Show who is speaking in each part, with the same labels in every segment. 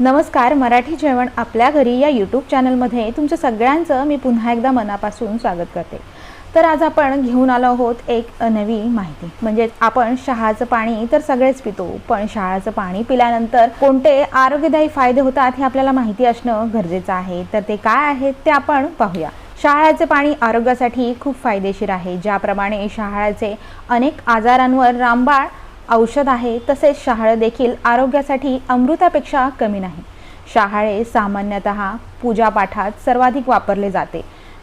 Speaker 1: नमस्कार मराठी जेवण आपल्या घरी या यूट्यूब चॅनलमध्ये तुमचं सगळ्यांचं मी पुन्हा एकदा मनापासून स्वागत करते. तर आज आपण घेऊन आलो आहोत एक नवी माहिती. म्हणजे आपण शहाचं पाणी तर सगळेच पितो पण शहाचं पाणी पिल्यानंतर कोणते आरोग्यदायी फायदे होतात हे आपल्याला माहिती असणं गरजेचं आहे. तर ते काय आहेत ते आपण पाहूया. शहाळ्याचे पाणी आरोग्यासाठी खूप फायदेशीर आहे. ज्याप्रमाणे शहाळ्याचे अनेक आजारांवर रामबाळ औषध आहे तसेच शहाळं देखील आरोग्यासाठी अमृतापेक्षा कमी नाही. शहाळे सामान्यतः पूजापाठात सर्वाधिक वापरले जाते.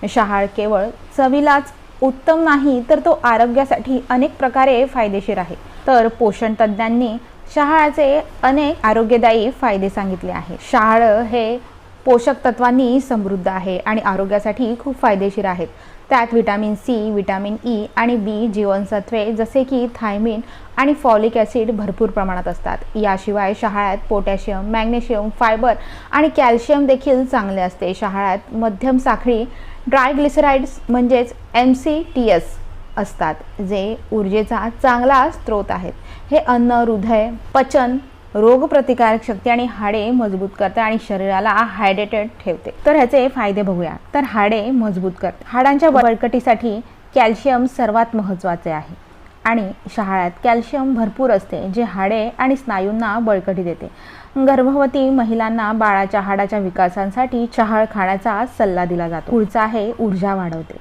Speaker 1: शहाळ केवळ चवीलाच उत्तम नाही तर तो आरोग्यासाठी अनेक प्रकारे फायदेशीर आहे. तर पोषण तज्ज्ञांनी शहाळाचे अनेक आरोग्यदायी फायदे सांगितले आहे. शहाळं हे पोषक तत्वांनी समृद्ध आहे आणि आरोग्यासाठी खूप फायदेशीर आहेत. त्यात विटॅमिन सी व्हिटॅमिन ई आणि बी जीवनसत्वे जसे की थायमिन आणि फॉलिक ॲसिड भरपूर प्रमाणात असतात. याशिवाय शहाळ्यात पोटॅशियम मॅग्नेशियम फायबर आणि कॅल्शियम देखील चांगले असते. शहाळ्यात मध्यम साखळी ड्राय ग्लिसराइड्स म्हणजेच एम सी टी एस असतात जे ऊर्जेचा चांगला स्रोत आहेत. हे अन्न हृदय पचन रोगप्रतिकारक शक्ती आणि हाडे मजबूत करते आणि शरीराला हायड्रेटेड ठेवते. तर ह्याचे फायदे बघूया. तर हाडे मजबूत करते. हाडांच्या बळकटीसाठी कॅल्शियम सर्वात महत्त्वाचे आहे. आणि शहाळ्यात कॅल्शियम भरपूर असते जे हाडे आणि स्नायूंना बळकटी देते. गर्भवती महिलांना बाळाच्या हाडाच्या विकासांसाठी शहाळ खाण्याचा सल्ला दिला जातो. पुढचा आहे ऊर्जा वाढवते.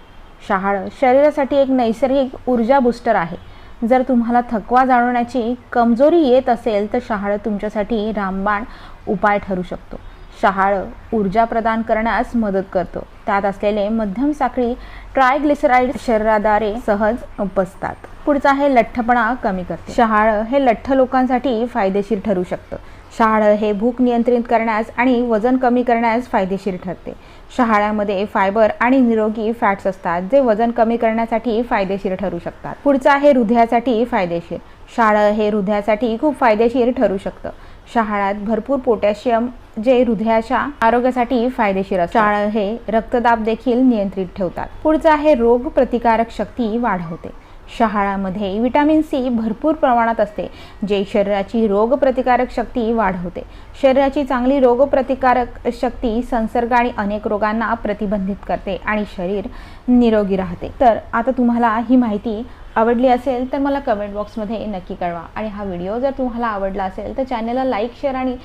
Speaker 1: शहाळ शरीरासाठी एक नैसर्गिक ऊर्जा बुस्टर आहे. जर तुम्हाला थकवा जाणवण्याची कमजोरी येत असेल तर शहाळं तुमच्यासाठी रामबाण उपाय ठरू शकतो. शहाळं ऊर्जा प्रदान करण्यास मदत करतो. त्यात असलेले मध्यम साखळी ट्रायग्लिसराईड शरीराद्वारे सहज उपसतात. पुढचं आहे लठ्ठपणा कमी करते. शहाळं हे लठ्ठ लोकांसाठी फायदेशीर ठरू शकतं. शहाळं हे भूक नियंत्रित करण्यास आणि वजन कमी करण्यास फायदेशीर ठरते. शहाळ्यामध्ये फायबर आणि निरोगी फॅट्स असतात जे वजन कमी करण्यासाठी फायदेशीर ठरू शकतात. पुढचं आहे हृदयासाठी फायदेशीर. शाळं हे हृदयासाठी खूप फायदेशीर ठरू शकतं. शहाळ्यात भरपूर पोटॅशियम जे हृदयाच्या आरोग्यासाठी फायदेशीर असतात शहाळ हे रक्तदाब देखील नियंत्रित ठेवतात. पुढचं आहे रोग प्रतिकारक शक्ती वाढवते. शहाळामध्ये विटॅमिन सी भरपूर प्रमाणात असते जे शरीराची रोगप्रतिकारक शक्ती वाढवते. शरीराची चांगली रोगप्रतिकारक शक्ती संसर्ग आणि अनेक रोगांना प्रतिबंधित करते आणि शरीर निरोगी राहते. तर आता तुम्हाला ही माहिती आवडली असेल तर मला कमेंट बॉक्समध्ये नक्की कळवा. आणि हा व्हिडिओ जर तुम्हाला आवडला असेल तर चॅनलला लाईक शेअर आणि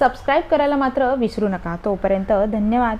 Speaker 1: सबस्क्राईब करायला मात्र विसरू नका. तोपर्यंत धन्यवाद.